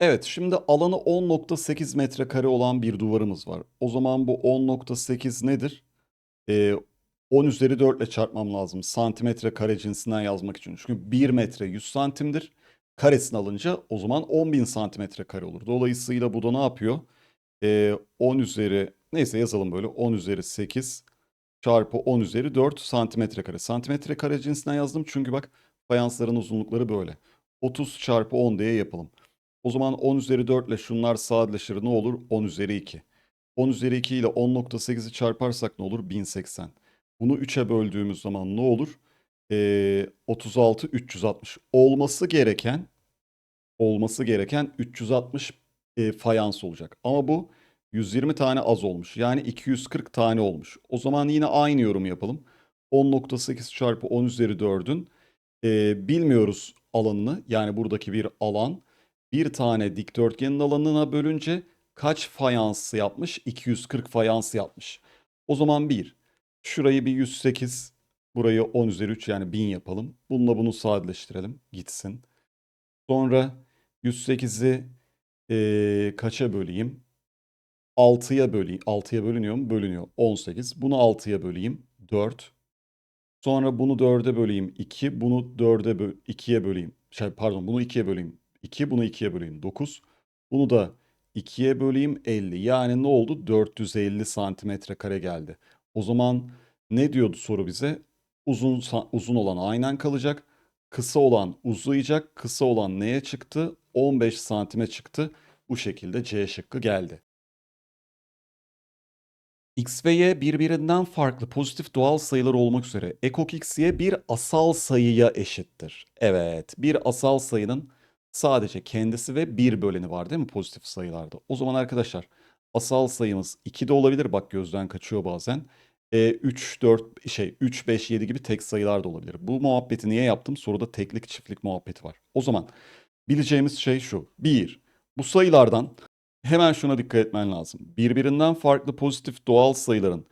Evet, şimdi alanı 10.8 metrekare olan bir duvarımız var. O zaman bu 10.8 nedir? Ee, 10 üzeri 4 ile çarpmam lazım santimetre kare cinsinden yazmak için. Çünkü 1 metre 100 santimdir. Karesini alınca o zaman 10.000 santimetre kare olur. Dolayısıyla bu da ne yapıyor? Ee, 10 üzeri neyse yazalım böyle 10 üzeri 8 çarpı 10 üzeri 4 santimetre kare. Santimetre kare cinsinden yazdım çünkü bak fayansların uzunlukları böyle. 30 çarpı 10 diye yapalım. O zaman 10 üzeri 4 ile şunlar sadeleşir ne olur? 10 üzeri 2. 10 üzeri 2 ile 10.8'i çarparsak ne olur? 1080. Bunu 3'e böldüğümüz zaman ne olur? Ee, 36 360. Olması gereken olması gereken 360 e, fayans olacak. Ama bu 120 tane az olmuş. Yani 240 tane olmuş. O zaman yine aynı yorum yapalım. 10.8 çarpı 10 üzeri 4'ün e, bilmiyoruz alanını. Yani buradaki bir alan bir tane dikdörtgenin alanına bölünce kaç fayans yapmış? 240 fayans yapmış. O zaman 1. Şurayı bir 108, burayı 10 üzeri 3 yani 1000 yapalım. Bununla bunu sadeleştirelim gitsin. Sonra 108'i eee, kaça böleyim? 6'ya böleyim. 6'ya bölünüyor mu? Bölünüyor. 18. Bunu 6'ya böleyim. 4. Sonra bunu 4'e böleyim. 2. Bunu 4'e bö 2'ye böleyim. Şey, pardon bunu 2'ye böleyim. 2. Bunu 2'ye böleyim. 9. Bunu da 2'ye böleyim 50. Yani ne oldu? 450 santimetre kare geldi. O zaman ne diyordu soru bize? Uzun uzun olan aynen kalacak. Kısa olan uzayacak. Kısa olan neye çıktı? 15 santime çıktı. Bu şekilde C şıkkı geldi. X ve Y birbirinden farklı pozitif doğal sayılar olmak üzere ekok xy bir asal sayıya eşittir. Evet, bir asal sayının sadece kendisi ve bir böleni var değil mi pozitif sayılarda? O zaman arkadaşlar asal sayımız 2 de olabilir. Bak gözden kaçıyor bazen. E, 3, 4, şey 3, 5, 7 gibi tek sayılar da olabilir. Bu muhabbeti niye yaptım? Soruda teklik çiftlik muhabbeti var. O zaman bileceğimiz şey şu. 1. Bu sayılardan Hemen şuna dikkat etmen lazım. Birbirinden farklı pozitif doğal sayıların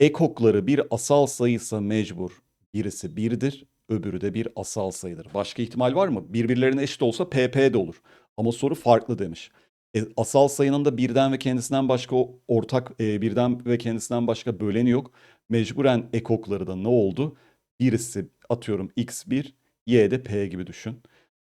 ekokları bir asal sayıysa mecbur birisi birdir, öbürü de bir asal sayıdır. Başka ihtimal var mı? Birbirlerine eşit olsa PP de olur. Ama soru farklı demiş. E, asal sayının da birden ve kendisinden başka ortak e, birden ve kendisinden başka böleni yok. Mecburen ekokları da ne oldu? Birisi atıyorum x1, y de p gibi düşün.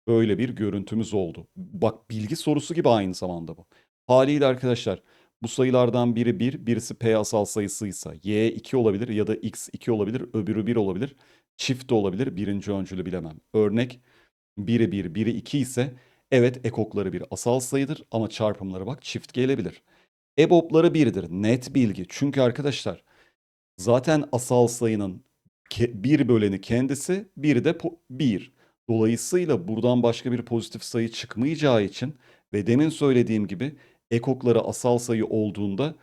Böyle bir görüntümüz oldu. Bak bilgi sorusu gibi aynı zamanda bu. Haliyle arkadaşlar bu sayılardan biri 1, birisi p asal sayısıysa y 2 olabilir ya da x 2 olabilir, öbürü 1 olabilir. Çift de olabilir, birinci öncülü bilemem. Örnek biri 1, biri 2 ise evet ekokları bir asal sayıdır ama çarpımları bak çift gelebilir. EBOB'ları 1'dir. Net bilgi. Çünkü arkadaşlar zaten asal sayının bir böleni kendisi, bir de 1. Dolayısıyla buradan başka bir pozitif sayı çıkmayacağı için ve demin söylediğim gibi ekokları asal sayı olduğunda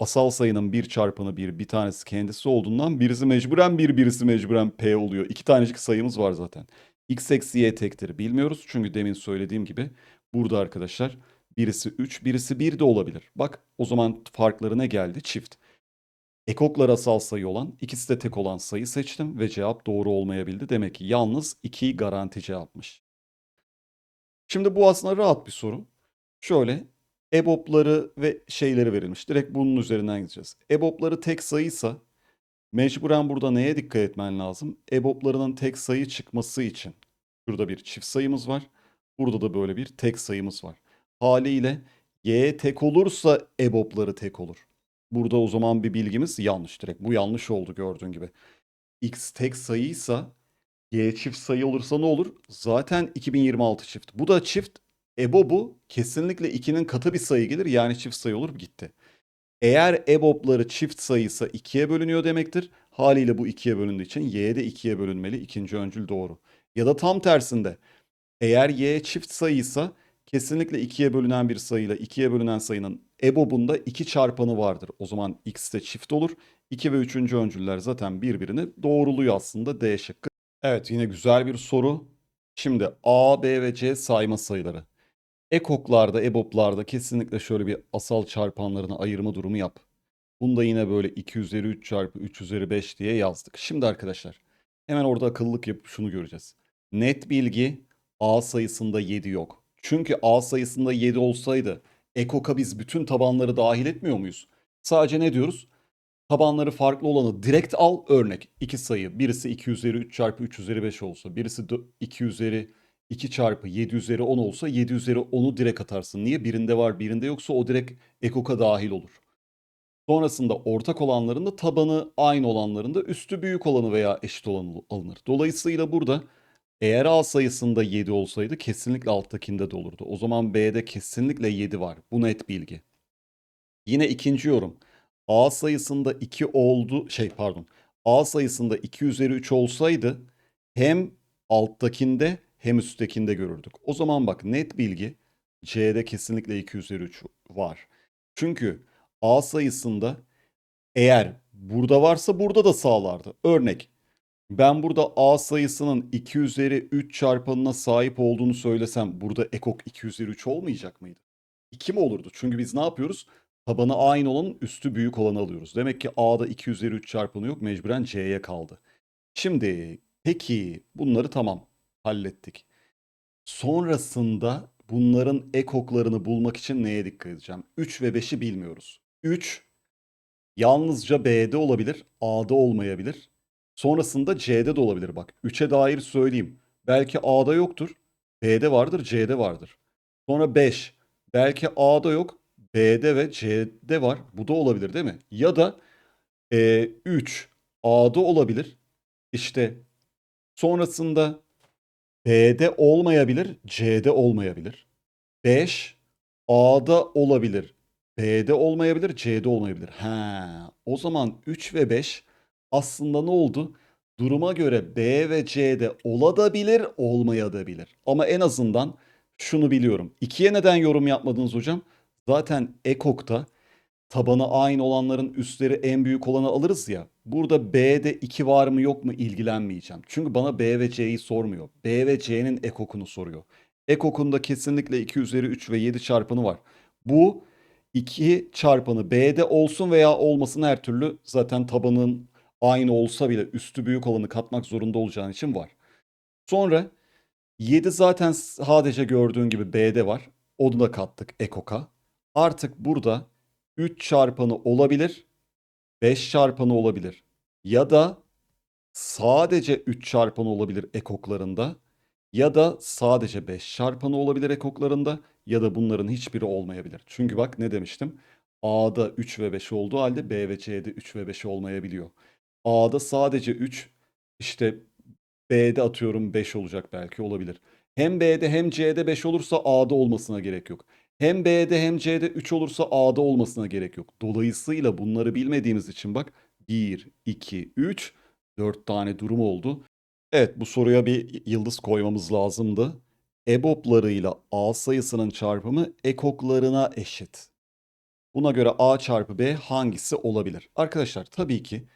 asal sayının bir çarpanı bir, bir tanesi kendisi olduğundan birisi mecburen bir, birisi mecburen p oluyor. İki tanecik sayımız var zaten. x eksi y tektir bilmiyoruz. Çünkü demin söylediğim gibi burada arkadaşlar birisi 3, birisi 1 de olabilir. Bak o zaman farkları ne geldi? Çift. Ekoklar asal sayı olan, ikisi de tek olan sayı seçtim ve cevap doğru olmayabildi. Demek ki yalnız 2 garanti cevapmış. Şimdi bu aslında rahat bir soru. Şöyle EBOB'ları ve şeyleri verilmiş. Direkt bunun üzerinden gideceğiz. EBOB'ları tek sayıysa mecburen burada neye dikkat etmen lazım? EBOB'larının tek sayı çıkması için. Şurada bir çift sayımız var. Burada da böyle bir tek sayımız var. Haliyle Y tek olursa EBOB'ları tek olur. Burada o zaman bir bilgimiz yanlış direkt. Bu yanlış oldu gördüğün gibi. X tek sayıysa Y çift sayı olursa ne olur? Zaten 2026 çift. Bu da çift. EBO bu. Kesinlikle 2'nin katı bir sayı gelir. Yani çift sayı olur gitti. Eğer EBOB'ları çift sayıysa 2'ye bölünüyor demektir. Haliyle bu 2'ye bölündüğü için Y de 2'ye bölünmeli. İkinci öncül doğru. Ya da tam tersinde. Eğer Y çift sayıysa kesinlikle 2'ye bölünen bir sayıyla 2'ye bölünen sayının EBOB'unda 2 çarpanı vardır. O zaman X de çift olur. 2 ve 3. öncüller zaten birbirini doğruluyor aslında D şıkkı. Evet yine güzel bir soru. Şimdi A, B ve C sayma sayıları. Ekoklarda, EBOB'larda kesinlikle şöyle bir asal çarpanlarını ayırma durumu yap. Bunu da yine böyle 2 üzeri 3 çarpı 3 üzeri 5 diye yazdık. Şimdi arkadaşlar hemen orada akıllılık yapıp şunu göreceğiz. Net bilgi A sayısında 7 yok. Çünkü A sayısında 7 olsaydı ekok'a biz bütün tabanları dahil etmiyor muyuz? Sadece ne diyoruz? Tabanları farklı olanı direkt al örnek. iki sayı. Birisi 2 üzeri 3 çarpı 3 üzeri 5 olsa. Birisi 2 üzeri 2 çarpı 7 üzeri 10 olsa 7 üzeri 10'u direkt atarsın. Niye? Birinde var birinde yoksa o direkt ekok'a dahil olur. Sonrasında ortak olanların da tabanı aynı olanların da üstü büyük olanı veya eşit olanı alınır. Dolayısıyla burada eğer A sayısında 7 olsaydı kesinlikle alttakinde de olurdu. O zaman B'de kesinlikle 7 var. Bu net bilgi. Yine ikinci yorum. A sayısında 2 oldu şey pardon. A sayısında 2 üzeri 3 olsaydı hem alttakinde hem üsttekinde görürdük. O zaman bak net bilgi C'de kesinlikle 2 üzeri 3 var. Çünkü A sayısında eğer burada varsa burada da sağlardı. Örnek ben burada A sayısının 2 üzeri 3 çarpanına sahip olduğunu söylesem burada ekok 2 üzeri 3 olmayacak mıydı? 2 mi olurdu? Çünkü biz ne yapıyoruz? Tabanı aynı olanın üstü büyük olanı alıyoruz. Demek ki A'da 2 üzeri 3 çarpanı yok. Mecburen C'ye kaldı. Şimdi peki bunları tamam hallettik. Sonrasında bunların ekoklarını bulmak için neye dikkat edeceğim? 3 ve 5'i bilmiyoruz. 3 yalnızca B'de olabilir, A'da olmayabilir. Sonrasında C'de de olabilir bak. 3'e dair söyleyeyim. Belki A'da yoktur, B'de vardır, C'de vardır. Sonra 5. Belki A'da yok, B'de ve C'de var. Bu da olabilir değil mi? Ya da e, 3 A'da olabilir. İşte sonrasında B'de olmayabilir, C'de olmayabilir. 5 A'da olabilir, B'de olmayabilir, C'de olmayabilir. Ha, o zaman 3 ve 5 aslında ne oldu? Duruma göre B ve C'de olabilir, olmayabilir. Ama en azından şunu biliyorum. 2'ye neden yorum yapmadınız hocam? Zaten ekokta tabanı aynı olanların üstleri en büyük olanı alırız ya. Burada B'de 2 var mı yok mu ilgilenmeyeceğim. Çünkü bana B ve C'yi sormuyor. B ve C'nin ekokunu soruyor. Ekokunda kesinlikle 2 üzeri 3 ve 7 çarpanı var. Bu 2 çarpanı B'de olsun veya olmasın her türlü zaten tabanın aynı olsa bile üstü büyük olanı katmak zorunda olacağın için var. Sonra 7 zaten sadece gördüğün gibi B'de var. Onu da kattık ekoka. Artık burada 3 çarpanı olabilir, 5 çarpanı olabilir. Ya da sadece 3 çarpanı olabilir ekoklarında ya da sadece 5 çarpanı olabilir ekoklarında ya da bunların hiçbiri olmayabilir. Çünkü bak ne demiştim? A'da 3 ve 5 olduğu halde B ve C'de 3 ve 5 olmayabiliyor. A'da sadece 3 işte B'de atıyorum 5 olacak belki olabilir. Hem B'de hem C'de 5 olursa A'da olmasına gerek yok. Hem B'de hem C'de 3 olursa A'da olmasına gerek yok. Dolayısıyla bunları bilmediğimiz için bak 1, 2, 3, 4 tane durum oldu. Evet bu soruya bir yıldız koymamız lazımdı. EBOB'larıyla A sayısının çarpımı ekoklarına eşit. Buna göre A çarpı B hangisi olabilir? Arkadaşlar tabii ki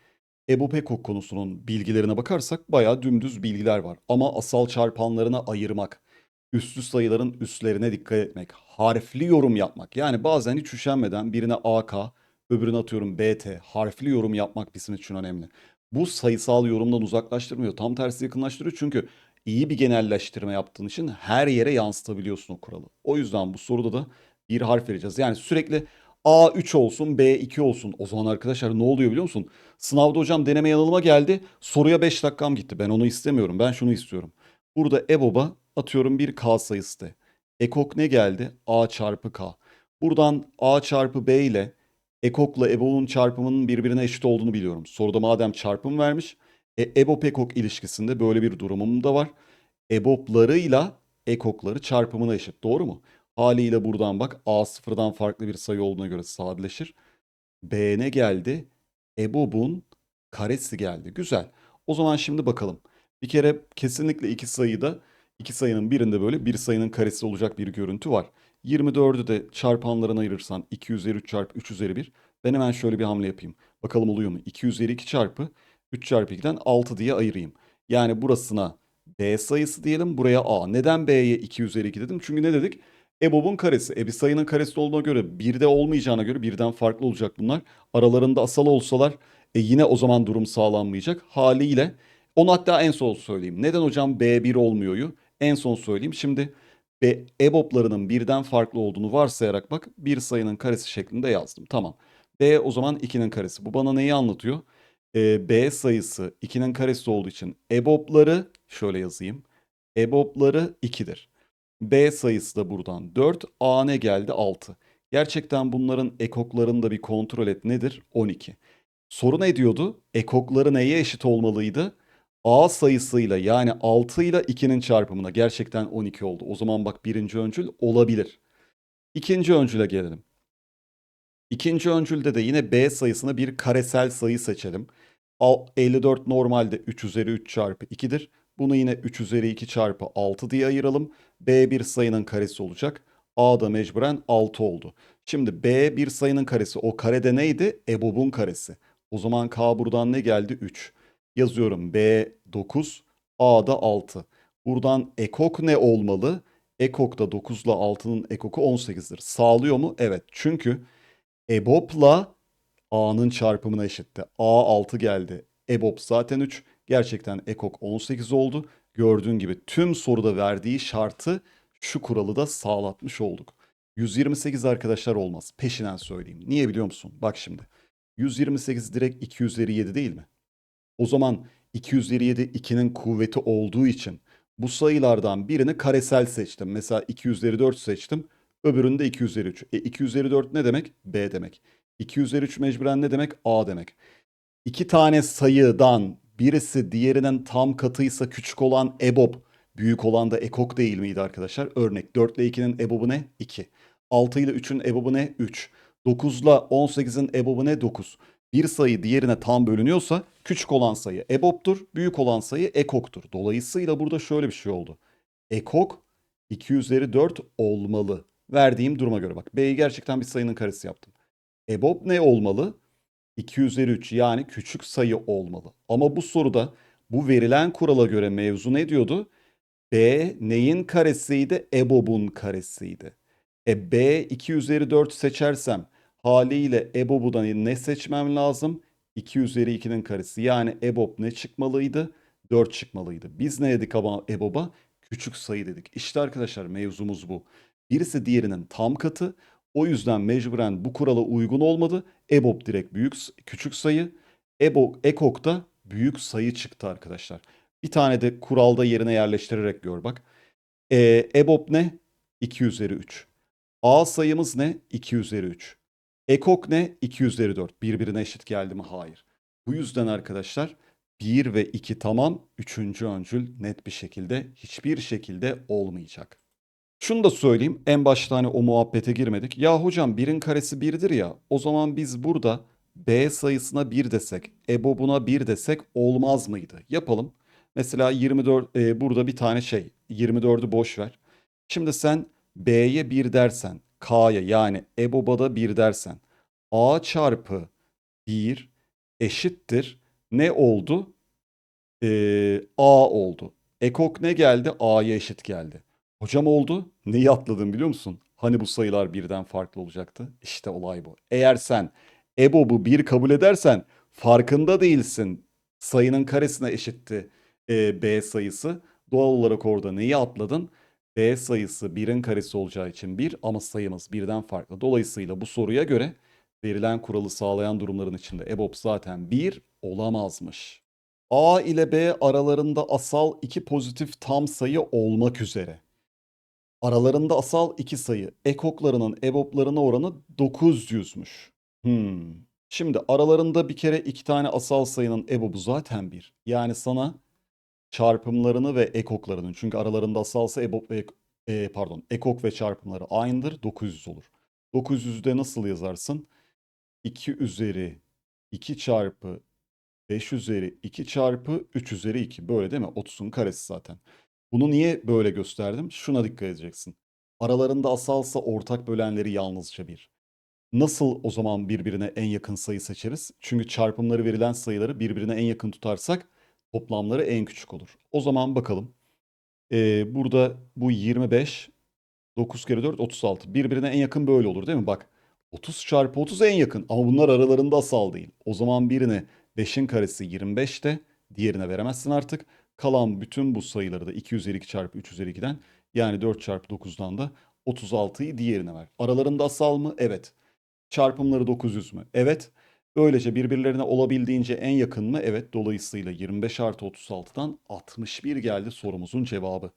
EBOB ekok konusunun bilgilerine bakarsak bayağı dümdüz bilgiler var. Ama asal çarpanlarına ayırmak, üslü sayıların üstlerine dikkat etmek, harfli yorum yapmak. Yani bazen hiç üşenmeden birine AK, öbürüne atıyorum BT, harfli yorum yapmak bizim için önemli. Bu sayısal yorumdan uzaklaştırmıyor. Tam tersi yakınlaştırıyor çünkü iyi bir genelleştirme yaptığın için her yere yansıtabiliyorsun o kuralı. O yüzden bu soruda da bir harf vereceğiz. Yani sürekli A3 olsun, B2 olsun. O zaman arkadaşlar ne oluyor biliyor musun? Sınavda hocam deneme yanılıma geldi. Soruya 5 dakikam gitti. Ben onu istemiyorum. Ben şunu istiyorum. Burada EBOB'a atıyorum bir K sayısı de. Ekok ne geldi? A çarpı K. Buradan A çarpı B ile ekokla EBOB'un çarpımının birbirine eşit olduğunu biliyorum. Soruda madem çarpım vermiş. E, EBOB ekok ilişkisinde böyle bir durumum da var. EBOB'larıyla ekokları çarpımına eşit. Doğru mu? Haliyle buradan bak A sıfırdan farklı bir sayı olduğuna göre sadeleşir. B ne geldi? EBOB'un karesi geldi. Güzel. O zaman şimdi bakalım. Bir kere kesinlikle iki sayıda iki sayının birinde böyle bir sayının karesi olacak bir görüntü var. 24'ü de çarpanlarına ayırırsan 2 üzeri 3 çarpı 3 üzeri 1. Ben hemen şöyle bir hamle yapayım. Bakalım oluyor mu? 2 üzeri 2 çarpı 3 çarpı 2'den 6 diye ayırayım. Yani burasına B sayısı diyelim buraya A. Neden B'ye 2 üzeri 2 dedim? Çünkü ne dedik? EBOB'un karesi. E bir sayının karesi olduğuna göre 1'de olmayacağına göre birden farklı olacak bunlar. Aralarında asal olsalar e yine o zaman durum sağlanmayacak. Haliyle onu hatta en son söyleyeyim. Neden hocam B1 olmuyoryu? En son söyleyeyim. Şimdi ve EBOB'larının birden farklı olduğunu varsayarak bak bir sayının karesi şeklinde yazdım. Tamam. B o zaman 2'nin karesi. Bu bana neyi anlatıyor? Ee, B sayısı 2'nin karesi olduğu için EBOB'ları şöyle yazayım. EBOB'ları 2'dir. B sayısı da buradan 4. A ne geldi? 6. Gerçekten bunların ekoklarını da bir kontrol et. Nedir? 12. Soru ne diyordu? Ekokları neye eşit olmalıydı? A sayısıyla yani 6 ile 2'nin çarpımına gerçekten 12 oldu. O zaman bak birinci öncül olabilir. İkinci öncüle gelelim. İkinci öncülde de yine B sayısına bir karesel sayı seçelim. Al- 54 normalde 3 üzeri 3 çarpı 2'dir. Bunu yine 3 üzeri 2 çarpı 6 diye ayıralım. B bir sayının karesi olacak. A da mecburen 6 oldu. Şimdi B bir sayının karesi. O karede neydi? EBOB'un karesi. O zaman K buradan ne geldi? 3. Yazıyorum B 9, A da 6. Buradan ekok ne olmalı? Ekok da 9 ile 6'nın ekoku 18'dir. Sağlıyor mu? Evet. Çünkü EBOB'la A'nın çarpımına eşitti. A 6 geldi. EBOB zaten 3. Gerçekten ekok 18 oldu. Gördüğün gibi tüm soruda verdiği şartı şu kuralı da sağlatmış olduk. 128 arkadaşlar olmaz. Peşinen söyleyeyim. Niye biliyor musun? Bak şimdi. 128 direkt 2 üzeri 7 değil mi? O zaman 2 üzeri 7 2'nin kuvveti olduğu için bu sayılardan birini karesel seçtim. Mesela 2 üzeri 4 seçtim. Öbüründe de 2 üzeri 3. E 2 üzeri 4 ne demek? B demek. 2 üzeri 3 mecburen ne demek? A demek. İki tane sayıdan birisi diğerinin tam katıysa küçük olan EBOB, büyük olan da ekok değil miydi arkadaşlar? Örnek 4 ile 2'nin EBOB'u ne? 2. 6 ile 3'ün EBOB'u ne? 3. 9 ile 18'in EBOB'u ne? 9. Bir sayı diğerine tam bölünüyorsa küçük olan sayı EBOB'tur, büyük olan sayı ekoktur. Dolayısıyla burada şöyle bir şey oldu. Ekok 2 üzeri 4 olmalı. Verdiğim duruma göre bak. B'yi gerçekten bir sayının karesi yaptım. EBOB ne olmalı? 2 üzeri 3 yani küçük sayı olmalı. Ama bu soruda bu verilen kurala göre mevzu ne diyordu? B neyin karesiydi? EBOB'un karesiydi. E B 2 üzeri 4 seçersem haliyle EBOB'u da ne seçmem lazım? 2 üzeri 2'nin karesi. Yani EBOB ne çıkmalıydı? 4 çıkmalıydı. Biz ne dedik ama EBOB'a? Küçük sayı dedik. İşte arkadaşlar mevzumuz bu. Birisi diğerinin tam katı. O yüzden mecburen bu kurala uygun olmadı. EBOB direkt büyük küçük sayı. EBO, EKOK da büyük sayı çıktı arkadaşlar. Bir tane de kuralda yerine yerleştirerek gör bak. E, EBOB ne? 2 üzeri 3. A sayımız ne? 2 üzeri 3. Ekok ne? 2 üzeri 4. Birbirine eşit geldi mi? Hayır. Bu yüzden arkadaşlar 1 ve 2 tamam. Üçüncü öncül net bir şekilde hiçbir şekilde olmayacak. Şunu da söyleyeyim. En başta hani o muhabbete girmedik. Ya hocam birin karesi 1'dir ya. O zaman biz burada B sayısına 1 desek, EBOB'una 1 desek olmaz mıydı? Yapalım. Mesela 24 e, burada bir tane şey 24'ü boş ver. Şimdi sen B'ye 1 dersen, K'ya yani EBOB'a da 1 dersen A çarpı 1 eşittir. Ne oldu? Ee, A oldu. Ekok ne geldi? A'ya eşit geldi. Hocam oldu. Neyi atladın biliyor musun? Hani bu sayılar birden farklı olacaktı? İşte olay bu. Eğer sen EBOB'u 1 kabul edersen farkında değilsin. Sayının karesine eşitti e, B sayısı. Doğal olarak orada neyi atladın? B sayısı 1'in karesi olacağı için 1 ama sayımız birden farklı. Dolayısıyla bu soruya göre verilen kuralı sağlayan durumların içinde EBOB zaten 1 olamazmış. A ile B aralarında asal iki pozitif tam sayı olmak üzere. Aralarında asal iki sayı. Ekoklarının EBOB'larına oranı 900'müş. Hmm. Şimdi aralarında bir kere iki tane asal sayının EBOB'u zaten 1. Yani sana çarpımlarını ve ekoklarının çünkü aralarında asalsa EBOB ve e, pardon ekok ve çarpımları aynıdır 900 olur. 900'de nasıl yazarsın? 2 üzeri 2 çarpı 5 üzeri 2 çarpı 3 üzeri 2 böyle değil mi? 30'un karesi zaten. Bunu niye böyle gösterdim? Şuna dikkat edeceksin. Aralarında asalsa ortak bölenleri yalnızca 1. Nasıl o zaman birbirine en yakın sayı seçeriz? Çünkü çarpımları verilen sayıları birbirine en yakın tutarsak toplamları en küçük olur. O zaman bakalım. Ee, burada bu 25, 9 kere 4, 36. Birbirine en yakın böyle olur değil mi? Bak 30 çarpı 30 en yakın ama bunlar aralarında asal değil. O zaman birine 5'in karesi 25'te diğerine veremezsin artık. Kalan bütün bu sayıları da 2 üzeri 2 çarpı 3 üzeri 2'den Yani 4 çarpı 9'dan da 36'yı diğerine ver. Aralarında asal mı? Evet. Çarpımları 900 mü? Evet. Böylece birbirlerine olabildiğince en yakın mı? Evet. Dolayısıyla 25 artı 36'dan 61 geldi sorumuzun cevabı.